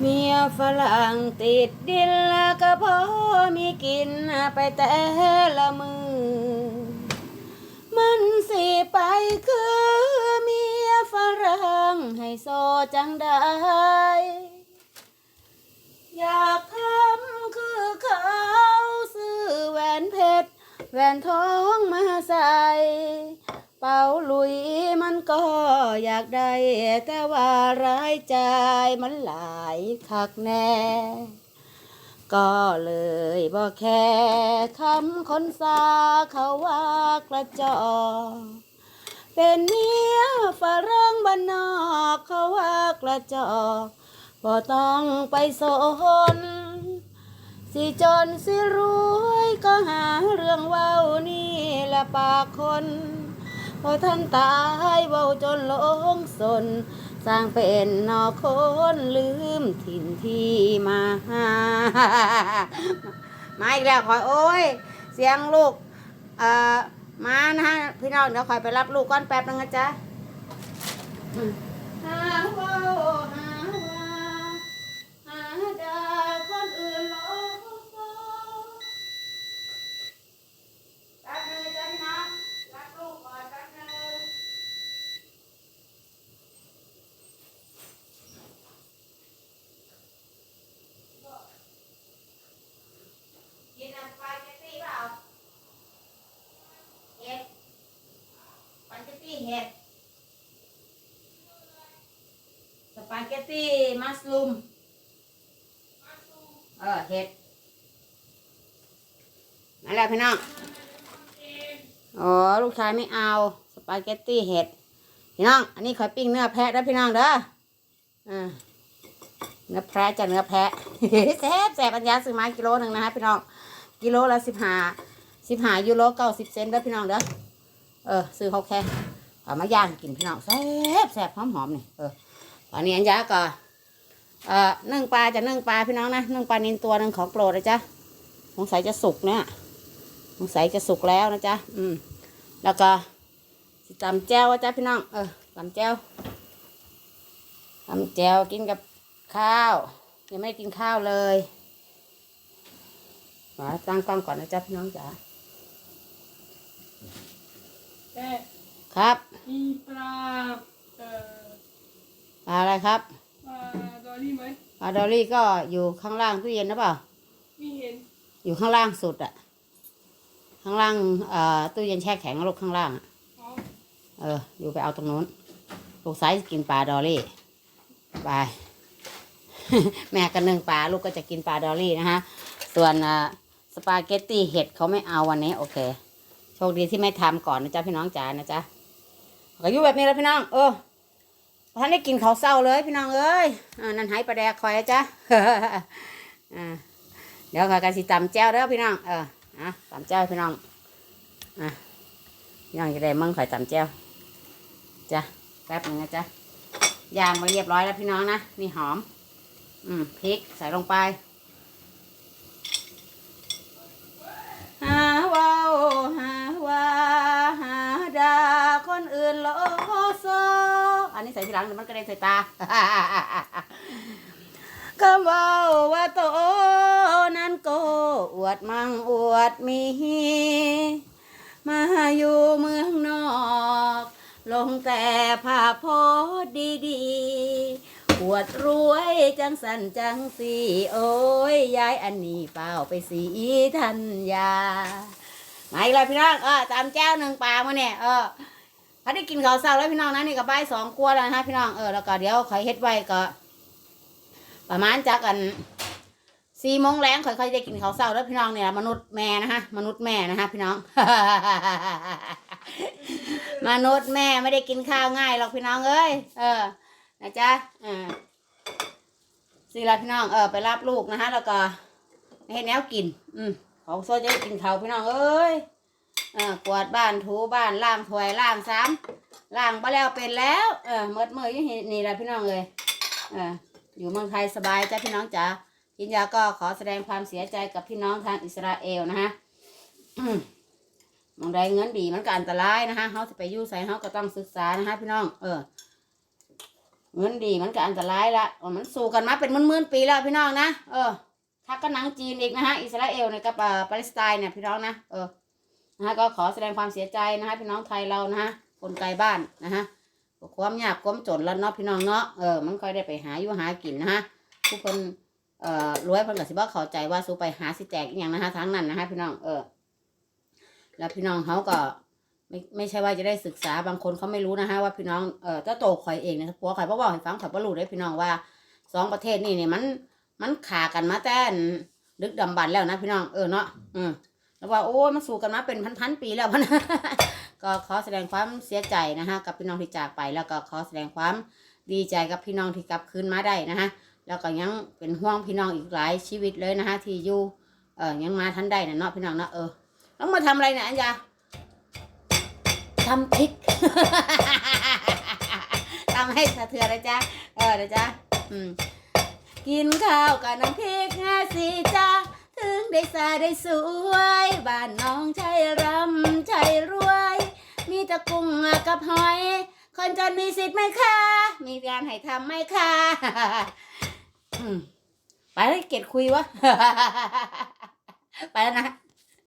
เมียฝรั่งติดดินแล้วก็พอมีกินไปแต่ละมือ มันสิไปคือเมียฝรั่งให้โซจังได้อยากทำคือเขาซื้อแหวนเพชรแหวนทองมาใส่ เป่าลุยมันก็อยากได้ แต่ว่าร้ายใจมันหลายคักแน่ก็เลยบ่แค่คำคนสาเขาว่ากระจอกเป็นเมียฝรั่งบ้านนอกเขาว่ากระจอกบ่ต้องไปสนสิจนสิรวยก็หาเรื่องเว้านี่และปากคน พอท่านตายเว้าจนลงสน สร้างเป็นนอคนลืมถิ่นที่มาหามาอีกแล้วคอยโอ้ย เสียงลูก เอ่อ มานะฮะพี่น้องเดี๋ยวคอยไปรับลูกก้อนแป๊บนึงนะจ๊ะอืมหาเว้าหาว่าหาด่าคนอื่นหลอกโซ่แป๊บนึงนะจ๊ะพี่น้องรับลูกก่อนแป๊บนึง กินน้ำสปาเกตตี้เปล่าเห็ดสปา เห็ดสปาเกตตี้มัสลูมเออเห็ดนั่นแหละพี่น้องอ๋อลูกชายไม่เอาสปาเกตตี้เห็ดพี่น้อง อันนี้ขอยปิ้งเนื้อแพะแล้วพี่น้องเด้ออ่าเนื้อแพะจะเนื้อแพะแซ่บแซ่บปัญญาซื้อมากิโลหนึ่งนะฮะพี่น้องกิโลละสิบห้าสิบห้ายูโรเก้าสิบเซนเด้อพี่น้องเด้อเออซื้อเขาแค่ เอามาย่างกินพี่น้องแซ่บแซ่บหอมหอมนี่เออตอนนี้อันยาก็เอ่อนึ่งปลาจะนึ่งปลาพี่น้องนะนึ่งปลานินตัวหนึ่งของโปรดเลยจ้ะสงสัยจะสุกเนี่ยสงสัยจะสุกแล้วนะจ๊ะอืมแล้วก็ตำแจ้วจ้ะพี่น้องเออตำแจ้วตำแจ้วกินกับข้าว ยังไม่ได้กินข้าวเลยมาตั้งกล้องก่อนนะจ๊ะพี่น้องจ๋าแครับ มีปลาเอ่อปลาอะไรครับปลาดอลลี่ไหมปลาดอลลี่ก็อยู่ข้างล่างตู้เย็นนะเปล่า ไม่เห็นอยู่ข้างล่างสุดอะข้างล่างเอ่อตู้เย็นแช่แข็งลูกข้างล่างอะอ๋อเออ อยู่ไปเอาตรงนู้นลูกซ้ายกินปลาดอลลี่ไป แม่ก็นึ่งปลาลูกก็จะกินปลาดอลลี่นะฮะ ส่วนอ่าสปาเกตตี้เห็ดเขาไม่เอาวันนี้ โอเค โชคดีที่ไม่ทำก่อนนะจ๊ะพี่น้องจ๋านะจ๊ะ ก็อยู่แบบนี้แล้วพี่น้อง เออท่านได้กินเขาวเศร้าเลยพี่น้องเอ้ยอนั่นหายปลาแดกคอยนะจ๊ะเดี๋ยวขอยกันสิตำแจ้วเด้อพี่น้อง เอออะตำแจ้วพี่น้อง อะพี่น้องจะได้มั่งข่อยตำแจ้วจ้ะแป๊บหนึงนะจ๊ะย่างมาเรียบร้อยแล้วพี่น้องนะ นี่หอม อืมพริกใส่ลงไป นี้ใส่ทีหลังเดี๋ยวมันกระเด็นใส่ตาคำว่าว่าโตนั้นโกอวดมั่งอวดมี มาอยู่เมืองนอก ลงแต่ผ้าโพดดีๆ อวดรวยจังสันจังสี โอ้ยยายอันนี้เปล่าไปสีทันยามาอีกแล้วพี่น้องเออตามแจ้วหนึ่งปลามาเนี่ยเออ เขาได้กินข้าวเช้าแล้วพี่น้องนะนี่กับใบายสองกลัวแล้วนะพี่น้องเออแล้วก็เดี๋ยวคอยเฮ็ดไว้ก็ ประมาณจากกันสี่โมงแรงค่อยๆได้กินข้าวเช้าแล้วพี่น้องเนี่ยมนุษย์แม่นะฮะมนุษย์แม่นะฮะพี่น้อง มนุษย์แม่ไม่ได้กินข้าวง่ายหรอกพี่น้องเอ้ยเออนะจ๊ะเออสิละพี่น้องเออไปรับลูกนะฮะแล้วก็ให้แนวกิน อืมของโซ่จะได้กินข้าวพี่น้องเอ้ย เออกวาดบ้านถูบ้านล้างถ้วยล้างซ้ำล้างไปแล้วเป็นแล้ว เออเมื่อเมื่อยังนี่แหละพี่น้องเลยเอออยู่เมืองไทยสบายจ้ะพี่น้องจ๋ากินยาก็ขอแสดงความเสียใจกับพี่น้องทางอิสราเอลนะฮะมองใดเงินดีมันก็อันตรายนะฮะเขาจะไปยู่ใส่เขาก็ต้องศึกษานะฮะพี่น้อง เออ เงินดีมันก็อันตรายละมันสู้กันมาเป็นหมื่นๆปีแล้วพี่น้องนะ เออถ้าก็หนังจีนอีกนะฮะ อิสราเอลเนี่ยกับอ่าปาเลสไตน์เนี่ยพี่น้องนะ เออ นะฮะก็ขอแสดงความเสียใจนะฮะพี่น้องไทยเรานะฮะคนไกลบ้านนะฮะความยากความจนแล้วเนาะพี่น้องเนาะเออมันค่อยได้ไปหาอยู่หากินนะฮะทุกคนเอ่อรวยเพิ่นก็สิบ่เข้าใจว่าสู้ไปหาสิแจกอีหยังนะฮะทั้งนั้นนะฮะพี่น้องเออแล้วพี่น้องเขาก็ไม่ไม่ใช่ว่าจะได้ศึกษาบางคนเขาไม่รู้นะฮะว่าพี่น้องเอ่อเจ้าโตข่อยเองนะผัวข่อยบ่บอกให้ฟังข่อยบ่รู้ได้พี่น้องว่าสองประเทศนี่เนี่ยมันมันขากันมาแต่นดึกดำบรรพ์แล้วนะพี่น้องเออเนาะอืม แล้วว่าโอ้ยมันสู้กันมาเป็นพันๆปีแล้วพันก็ขอแสดงความเสียใจนะฮะกับพี่น้องที่จากไป แล้วก็ขอแสดงความดีใจกับพี่น้องที่กลับคืนมาได้นะฮะแล้วก็ยังเป็นห่วงพี่น้องอีกหลายชีวิตเลยนะฮะที่อยู่เออยังมาทันได้นะเนาะพี่น้องเนาะเออแล้วมาทำอะไรเนี่ยอัญญาทำพริกทำให้สะเทือนนะจ๊ะเออนะจ๊ะอืมกินข้าวกับน้ำพริกงาสีจ้า ถึงได้สาได้สวย บ้านน้องใช่รำใช่รวย มีตะกุ้งกับหอย คนจนมีสิทธิ์ไหมคะ มีงานให้ทำไหมคะไปเลยเกดคุยวะ ไปแล้วนะ